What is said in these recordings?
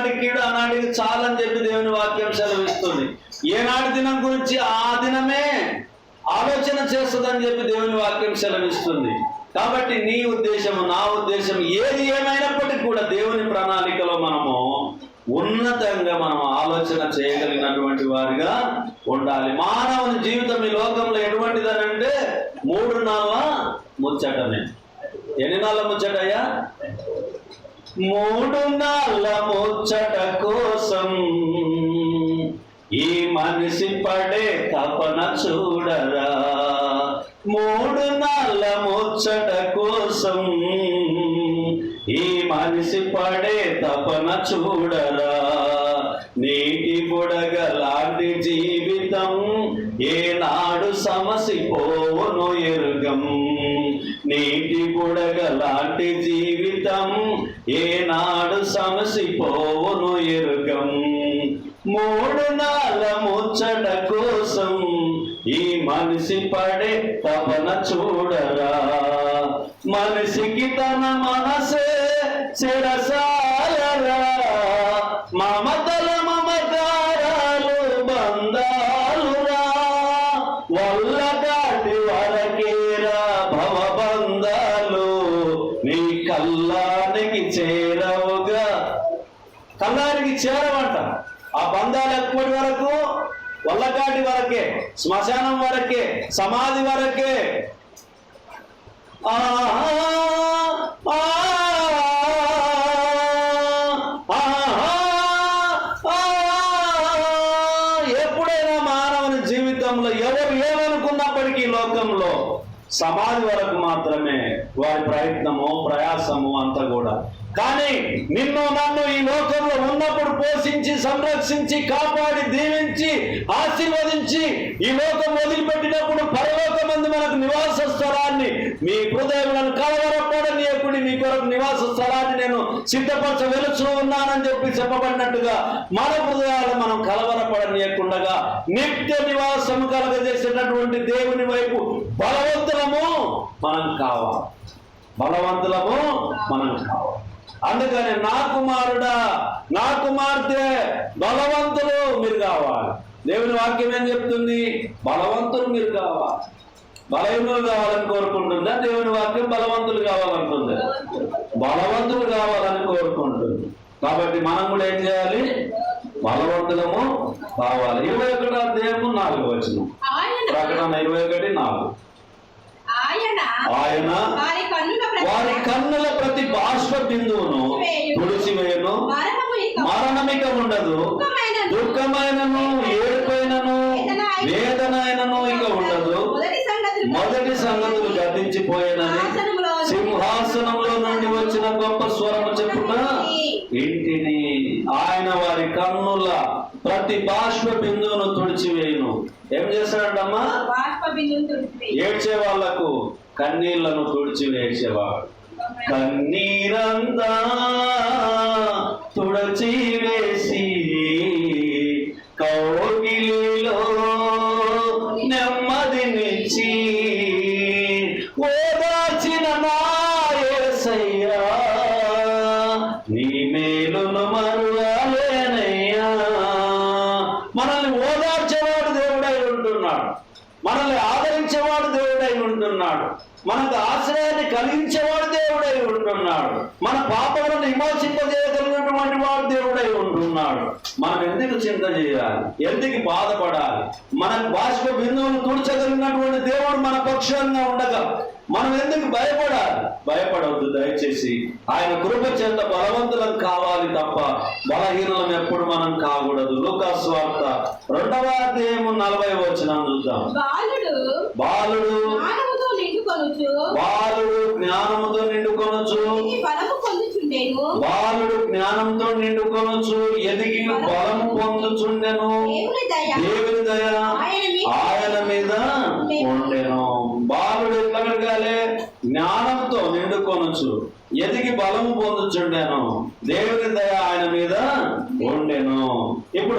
ఈనాటి కీడు ఆనాటికి చాలని చెప్పి దేవుని వాక్యం సెలవిస్తుంది. ఏనాటి దినం గురించి ఆ దినమే ఆలోచన చేస్తుందని చెప్పి దేవుని వాక్యం సెలవిస్తుంది. కాబట్టి నీ ఉద్దేశం నా ఉద్దేశం ఏది ఏమైనప్పటికీ కూడా దేవుని ప్రణాళికలో మనము ఉన్నతంగా మనం ఆలోచన చేయగలిగినటువంటి వారిగా ఉండాలి. మానవుని జీవితం ఈ లోకంలో ఎటువంటిదనంటే మూడు నాళ్ళ ముచ్చటమే ఎన్ని నాళ్ళ ముచ్చటయ్యా? మూడు నాళ్ళ ముచ్చట కోసం ఈ మనిషి పడే తపన చూడరా. మూడు నాళ్ళ ముచ్చట కోసం ఈ మనిషి పడే తపన చూడరా. నీటి బుడగ లాంటి జీవితం ఏనాడు సమసిపోను ఎరుగం. ఏంటి బుడగ జీవితం ఏనాడు సమసిపోవును ఎరుకం మూడు నాల ముచ్చట కోసం ఈ మనిషి పడే తపన చూడరా. మనిషికి తన మనసే శిరసాయరా మమ శ్మశానం వరకే సమాధి వరకే. ఎప్పుడైనా మానవుని జీవితంలో ఎవరు ఏమనుకున్నప్పటికీ లోకంలో సమాధి వరకు మాత్రమే వారి ప్రయత్నము ప్రయాసము అంతా కూడా కానీ నిన్ను నన్ను ఈ లోకంలో ఉన్నప్పుడు పోషించి సంరక్షించి కాపాడి దీవించి ఆశీర్వదించి ఈ లోకం వదిలిపెట్టినప్పుడు పరలోకమందు మనకు నివాస స్థలాన్ని మీ హృదయములను కలవరపడనీయకుడి మీ కొరకు నివాస స్థలాన్ని నేను సిద్ధపరచ వెలుచులో ఉన్నానని చెప్పి చెప్పబడినట్టుగా మన హృదయాలు మనం కలవరపడనీయకుండగా నిత్య నివాసము కలగజేసినటువంటి దేవుని వైపు బలవంతులము మనం కావాలి. బలవంతులము మనం కావాలి. అందుకని నా కుమారుడా నా కుమార్తె బలవంతులు మీరు కావాలి. దేవుని వాక్యం ఏం చెప్తుంది? బలవంతులు మీరు కావాలి. బలహీనులు కావాలని కోరుకుంటుందా? దేవుని వాక్యం బలవంతులు కావాలనుకుంది? బలవంతులు కావాలని కోరుకుంటుంది. కాబట్టి మనం కూడా ఏం చేయాలి? బలవంతులము కావాలి. ఇరవై ఒకటి అధ్యాయము నాలుగు వచ్చిన ప్రకటన ఇరవై ఒకటి నాలుగు. ఆయన ఆయన వారి కన్నుల వారి ప్రతి కన్నుల ప్రతి బాష్ప బిందువును తుడిచివేయను. మరణమిక ఉండదు. దుఃఖమైనను, ఏడుపైనను వేదనైనను ఇక ఉండదు. మొదటి సంగతులు గతించిపోయినని సింహాసనంలో నుండి వచ్చిన గొప్ప స్వరము చెప్పున? ఇంటిని ఆయన వారి కన్నుల ప్రతి బాష్ప బిందువును తుడిచివేయును. ఏం తుడిచివేయి. ఏడ్చే వాళ్ళకు కన్నీళ్ళను తుడిచి వేసేవాడు కన్నీరందా తుడచి వేసి మనల్ని ఆదరించేవాడు దేవుడై ఉంటున్నాడు. మనకు ఆశ్రయాన్ని కలిగించేవాడు దేవుడై ఉంటున్నాడు. మన పాపములను విమోచింపజేయగలిగినటువంటి వాడు దేవుడై ఉంటున్నాడు. మనం ఎందుకు చింత చేయాలి? ఎందుకు బాధపడాలి? మన బాష్ప బిందువులు తుడిచగలిగినటువంటి దేవుడు మన పక్షంగా ఉండగా మనం ఎందుకు భయపడాలి? భయపడవద్దు దయచేసి. ఆయన కృప చేత బలవంతులం కావాలి తప్ప బలహీనులం ఎప్పుడు మనం కాకూడదు. లూకాస్ వార్త రెండవ అధ్యాయము నలభై వచ్చిన చూద్దాం. బాలుడు బాలుడు జ్ఞానముతో నిండుకొనుచు. బాలుడు జ్ఞానముతో నిండుకొనొచ్చు బాలుడు జ్ఞానంతో నిండుకొనొచ్చు ఎదిగి బలము పొందుచుండెను. దేవుని దయ. ఆయన మీద ఆయన మీద ఉండెను. ఎదుర్కొనొచ్చు. ఎదిగి బలము పొందుచుండెను. దేవుని దయ ఆయన మీద ఉండెను. ఇప్పుడు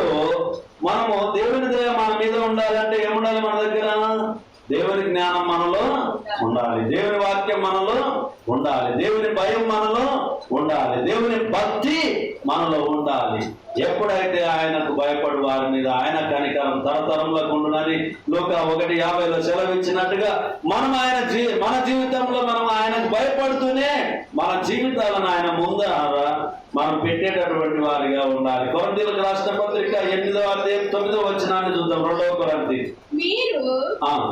మనము దేవుని దయ మన మీద ఉండాలంటే ఏముండాలి మన దగ్గర? దేవుని జ్ఞానం మనలో ఉండాలి. దేవుని వాక్యం మనలో ఉండాలి. దేవుని భయం మనలో ఉండాలి. దేవుని భక్తి మనలో ఉండాలి. ఎప్పుడైతే ఆయనకు భయపడు వారి మీద ఆయన కనికరం తరతరంలో ఉండునని లోక ఒకటి యాభైలో సెలవిచ్చినట్టుగా మనం ఆయన జీ మన జీవితంలో మనం ఆయనకు భయపడుతూనే మన జీవితాలను ఆయన ముందర మనం పెట్టేటటువంటి వారిగా ఉండాలి. కొరంతీలకు రాష్ట్ర పత్రిక ఎనిమిదో అధ్యాయం తొమ్మిదో వచ్చినాన్ని చూద్దాం. రెండవ కొరంతి. మీరు.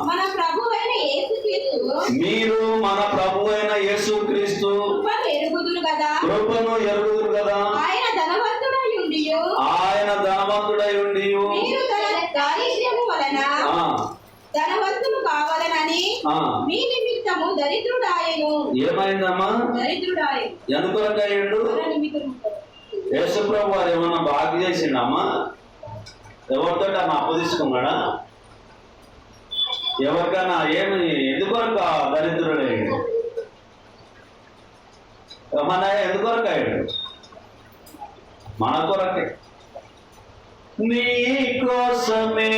మన ప్రభు అయిన యేసుక్రీస్తు మీరు మన ప్రభు అయిన యేసుక్రీస్తు కృపను ఎరుగుదురు కదా. కృపను ఎరుగుదురు కదా. ఆయన ధనవంతుడై ఉండి ఆయన ధనవంతుడై ఉండి మీరు తన దారిద్ర్యము వలన ఆ, ధనవంతులు కావాలనని మీ నిమిత్తము దరిద్రుడాయను. ఏమైందమ్మా? దరిద్రుడాయను. నిమిత్తము యేసుప్రభు వారు ఏమన్నా బాగా చేసిండమ్మా? ఎవరితో అప్పు తీసుకున్నాడా? ఎవరికైనా ఏమి ఎందుకొరకు ఆ దరిద్రుడయ్యాడు మన ఎందుకొరకు అయ్యాడు? మన కొరకే. నీ కోసమే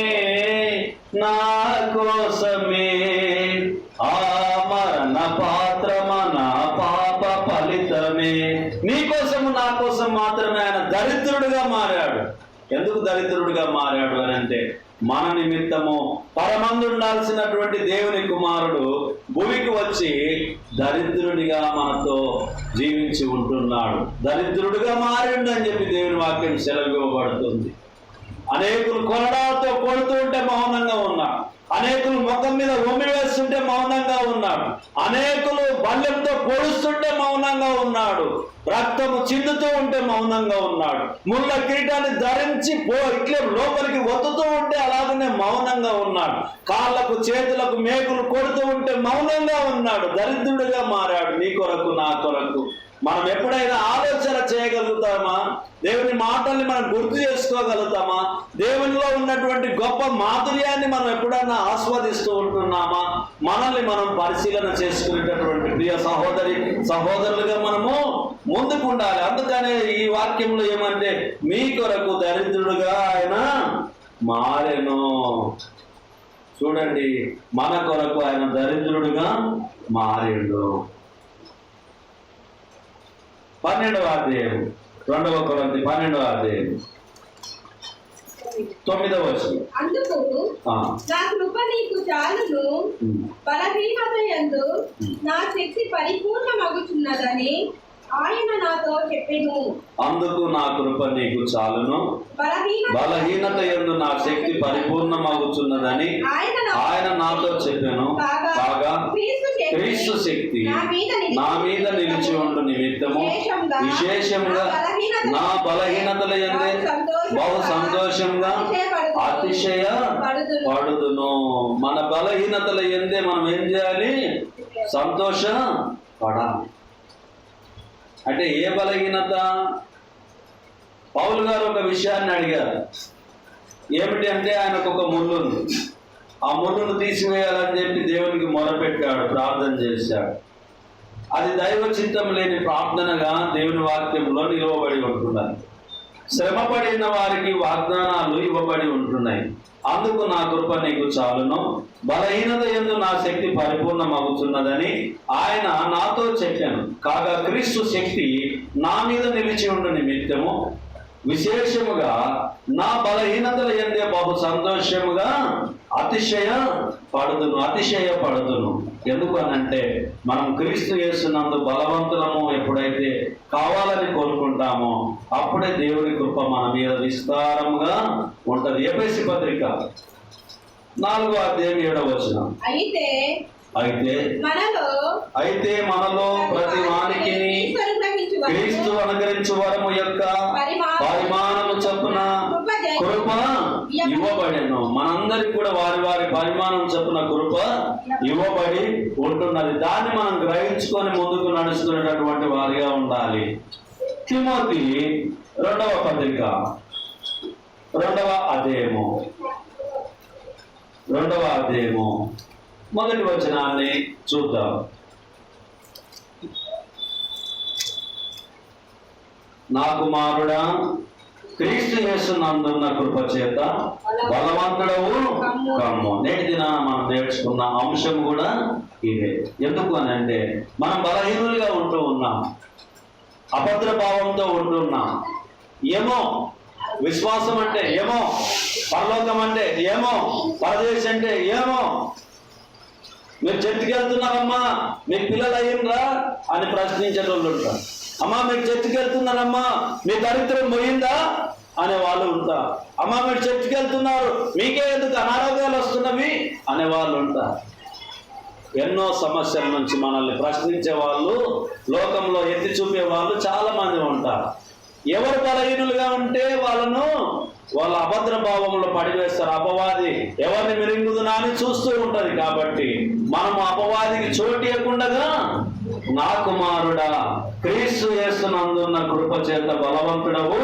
నా కోసమే ఆ మరణ పాత్రమన పాప ఫలితమే. నీ కోసము నా కోసం మాత్రమే ఆయన దరిద్రుడుగా మారాడు. ఎందుకు దరిద్రుడిగా మారాడు అని అంటే మన నిమిత్తము పరమందుండాల్సినటువంటి దేవుని కుమారుడు భూమికి వచ్చి దరిద్రుడిగా మనతో జీవించి ఉంటున్నాడు. దరిద్రుడిగా మారిండు అని చెప్పి దేవుని వాక్యం సెలవివ్వబడుతుంది. అనేకులు కొరడాలతో కొడుతూ ఉంటే మౌనంగా ఉన్నాడు అనేకులు ముఖం మీద ఉమ్మి వేస్తుంటే మౌనంగా ఉన్నాడు. అనేకులు బల్యంతో పొడుస్తుంటే మౌనంగా ఉన్నాడు. రక్తము చిందుతూ ఉంటే మౌనంగా ఉన్నాడు. ముళ్ళ కిరీటాన్ని ధరించి పో ఇట్లే లోపలికి ఒత్తుతూ ఉంటే అలాగనే మౌనంగా ఉన్నాడు. కాళ్ళకు చేతులకు మేకులు కొడుతూ ఉంటే మౌనంగా ఉన్నాడు. దరిద్రుడిగా మారాడు. నీ కొరకు నా కొరకు. మనం ఎప్పుడైనా ఆలోచన చేయగలుగుతామా? దేవుని మాటల్ని మనం గుర్తు చేసుకోగలుగుతామా? దేవునిలో ఉన్నటువంటి గొప్ప మాధుర్యాన్ని మనం ఎప్పుడైనా ఆస్వాదిస్తూ ఉంటున్నామా? మనల్ని మనం పరిశీలన చేసుకునేటటువంటి ప్రియ సహోదరి సహోదరులుగా మనము ముందుకు ఉండాలి అందుకనే ఈ వాక్యంలో ఏమంటే మీ కొరకు దరిద్రుడుగా ఆయన మారెను. చూడండి మన కొరకు ఆయన దరిద్రుడుగా మారిండు. పన్నెండవ అధ్యాయం రెండవ కొరంతి పన్నెండవ అధ్యాయం తొమ్మిదవ అందుకు నా కృప నీకు చాలును. బలహీనత యందు నా శక్తి పరిపూర్ణమగుచున్నదని ఆయన నాతో చెప్పెను అందుకు నా కృప నీకు చాలును. బలహీన బలహీనత ఎందు నా శక్తి పరిపూర్ణమగుచున్నదని ఆయన నాతో చెప్పాను. కాగా క్రీస్తు శక్తి నా మీద నిలిచి ఉండు నిమిత్తము. విశేషంగా నా బలహీనతల- ఎందే బహు సంతోషంగా. అతిశయ. పడుదును మన బలహీనతల ఎందే మనం ఏం చేయాలి? సంతోష పడాలి. అంటే ఏ బలహీనత? పౌలు గారు ఒక విషయాన్ని అడిగారు. ఏమిటి అంటే ఆయనకు ఒక ముళ్ళు ఉంది ఆ ముళ్ళును తీసివేయాలని చెప్పి దేవునికి మొరపెట్టాడు ప్రార్థన చేశాడు. అది దైవ చిత్తం లేని ప్రార్థనగా దేవుని వాక్యంలో నిలువబడి ఉంటున్నది. శ్రమ పడిన వారికి వాగ్దానాలు ఇవ్వబడి ఉంటున్నాయి. అందుకు నా కృప నీకు చాలును. బలహీనత ఎందు నా శక్తి పరిపూర్ణమవుతున్నదని ఆయన నాతో చెప్పాను. కాగా క్రీస్తు శక్తి నా మీద నిలిచి ఉన్న నిమిత్తము. విశేషముగా నా బలహీనతల ఎందే బహు సంతోషముగా? అతిశయ పడుదును అతిశయ పడుదును ఎందుకు అనంటే మనం క్రీస్తు యేసునందు బలవంతులము ఎప్పుడైతే కావాలని కోరుకుంటామో అప్పుడే దేవుని కృప మన మీద విస్తారముగా ఉంటది. ఎపిసి పత్రిక నాలుగో అధ్యాయం ఏడవ వచనం. అయితే అయితే మనలో అయితే మనలో ప్రతి క్రీస్తు అనుగ్రహించు వరము యొక్క పరిమాణము చొప్పున కృప ఇవ్వబడెను. మనందరికి కూడా వారి వారి పరిమాణం చొప్పున కృప ఇవ్వబడి ఉంటున్నది. దాన్ని మనం గ్రహించుకొని ముందుకు నడుస్తున్నటువంటి వారిగా ఉండాలి. తిమోతి రెండవ పత్రిక. రెండవ అధ్యాయము. రెండవ అధ్యాయము. మొదటి వచనాన్ని చూద్దాం. నా కుమారుడా క్రీస్తు చేస్తున్నందున్న కృప చేత బలవంతుడవు. కమ్ము. నేటి దిన మనం నేర్చుకున్న అంశం కూడా ఇదే. ఎందుకు అని అంటే మనం బలహీనులుగా ఉంటూ ఉన్నాం. అభద్ర భావంతో ఉంటున్నాం ఏమో? విశ్వాసం అంటే ఏమో? పరలోకం అంటే ఏమో? పరదేశం అంటే ఏమో? మీరు చర్చికి వెళ్తున్నారమ్మా మీ పిల్లలు అయ్యిండ్రా అని ప్రశ్నించే వాళ్ళు ఉంటారు. అమ్మా మీరు చర్చికి వెళ్తున్నారమ్మా మీ దరిద్రం పోయిందా? అనే వాళ్ళు ఉంటారు అమ్మా మీరు చర్చికి వెళ్తున్నారు మీకే ఎందుకు అనారోగ్యాలు వస్తున్నవి? అనే వాళ్ళు ఉంటారు ఎన్నో సమస్యల నుంచి మనల్ని ప్రశ్నించే వాళ్ళు లోకంలో ఎత్తి చూపే వాళ్ళు చాలా మంది ఉంటారు ఎవరు బలహీనులుగా ఉంటే వాళ్ళను వాళ్ళ అభద్ర భావంలో పడివేస్తారు. అపవాది ఎవరిని మిరింగుదునా అని చూస్తూ ఉంటది కాబట్టి మనము అపవాదికి చోటు ఇవ్వకుండా నా కుమారుడా క్రీస్తు యేసునందున్న కృప చేత బలవంతుడవు.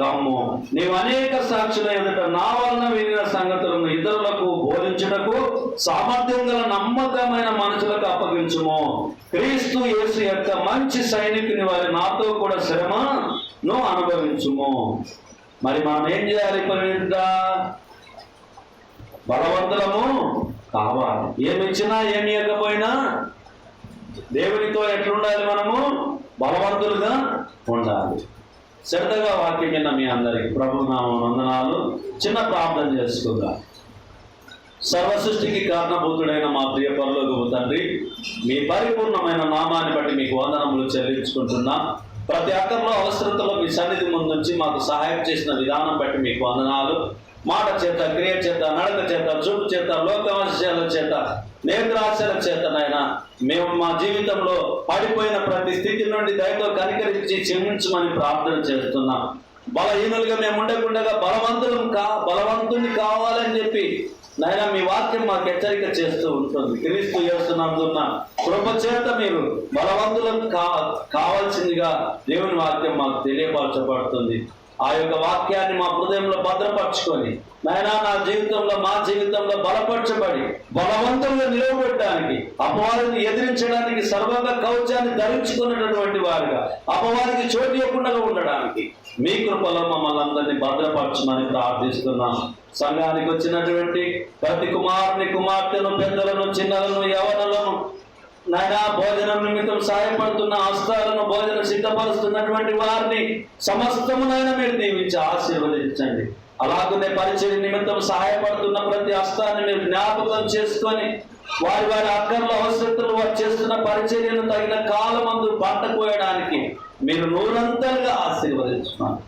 కమ్ము నీవు అనేక సాక్షుల ఎదుట నా వలన వినిన సంగతులను ఇతరులకు బోధించుటకు సామర్థ్యం గల నమ్మకమైన మనుషులకు అప్పగించుము. క్రీస్తు యేసు యొక్క మంచి సైనికుని వారి నాతో కూడా శ్రమను అనుభవించుము. మరి మనం ఏం చేయాలి పవిత్ర బలవంతులము కావాలి. ఏమి ఇచ్చినా ఏమి ఇవ్వకపోయినా దేవునితో ఎట్లుండాలి మనము? బలవంతులుగా ఉండాలి. శ్రద్ధగా వాక్యం విన్న మీ అందరికి ప్రభు నామ వందనాలు. చిన్న ప్రార్థన చేసుకుందాం. సర్వ సృష్టికి కారణభూతుడైన మా ప్రియ పరలోకపు తండ్రి మీ పరిపూర్ణమైన నామాన్ని బట్టి మీకు వందనములు చెల్లించుకుంటున్నాం. ప్రతి అక్కర్లో అవసరతలో మీ సన్నిధి ముందుంచి మాకు సహాయం చేసిన విధానం బట్టి మీకు వందనాలు. మాట చేత క్రియ చేత నడక చేత చూపు చేత లోకవాస్యాల చేత నేత్రాశల చేత నాయన మేము మా జీవితంలో పడిపోయిన ప్రతి స్థితి నుండి దయతో కనికరించి క్షమించమని ప్రార్థన చేస్తున్నాం. బలహీనులుగా మేము ఉండకుండా బలవంతులం కా బలవంతుని కావాలని చెప్పి నాయన మీ వాక్యం మాకు హెచ్చరిక చేస్తూ ఉంటుంది. క్రీస్తు చేస్తున్నందున్న కృప చేత మీరు బలవంతులకు కా కావాల్సిందిగా దేవుని వాక్యం మాకు తెలియపరచబడుతుంది. ఆ యొక్క వాక్యాన్ని మా హృదయంలో భద్రపరచుకొని నాయనా నా జీవితంలో మా జీవితంలో బలపరచబడి బలవంతంగా నిలవబెట్టడానికి అపవాదిని ఎదిరించడానికి సర్వంగా కవచాన్ని ధరించుకున్నటువంటి వారుగా అపవాదికి చోటు ఇవ్వకుండా ఉండడానికి మీ కృపలో మమ్మల్ని అందరినీ భద్రపరచమని ప్రార్థిస్తున్నాం. సంఘానికి వచ్చినటువంటి ప్రతి కుమారుని కుమార్తెను పెద్దలను చిన్నలను యవనలను నాయన భోజనం నిమిత్తం సహాయపడుతున్న హస్తాలను భోజనం సిద్ధపరుస్తున్నటువంటి వారిని సమస్తమునైనా మీరు దీవించి ఆశీర్వదించండి. అలాగనే పరిచయం నిమిత్తం సహాయపడుతున్న ప్రతి హస్తాన్ని మీరు జ్ఞాపకం చేసుకొని వారి వారి అక్కర్ల అవసరతలు వారు చేస్తున్న పరిచర్యను తగిన కాలమందు పంట కోయడానికి మీరు నూరంతలుగా ఆశీర్వదించున్నారు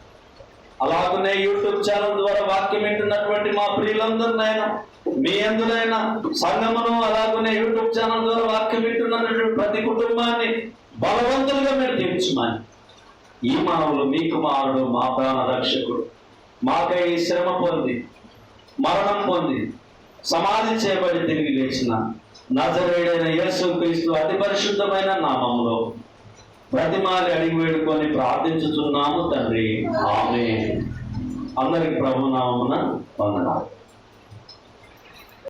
అలాగనే యూట్యూబ్ ఛానల్ ద్వారా వాక్యం వింటున్నటువంటి మా ప్రియులందరినైనా మీ అందునైనా సంగమను అలాగనే యూట్యూబ్ ఛానల్ ద్వారా వాక్యం వింటున్నటువంటి ప్రతి కుటుంబాన్ని బలవంతులుగా మీరు తీర్చుమని ఈ మానవులు మీ కుమారుడు మా ప్రాణ రక్షకుడు. మాకై ఈ శ్రమ పొంది మరణం పొంది సమాధి చేయబడి తిరిగి లేచిన నజరేడైన యేసు క్రీస్తు అతి పరిశుద్ధమైన నామంలో ప్రతిమాలి అడిగి వేడుకొని ప్రార్థించుతున్నాము తండ్రి. ఆమె అందరికి ప్రభు నామమున వందనాలు.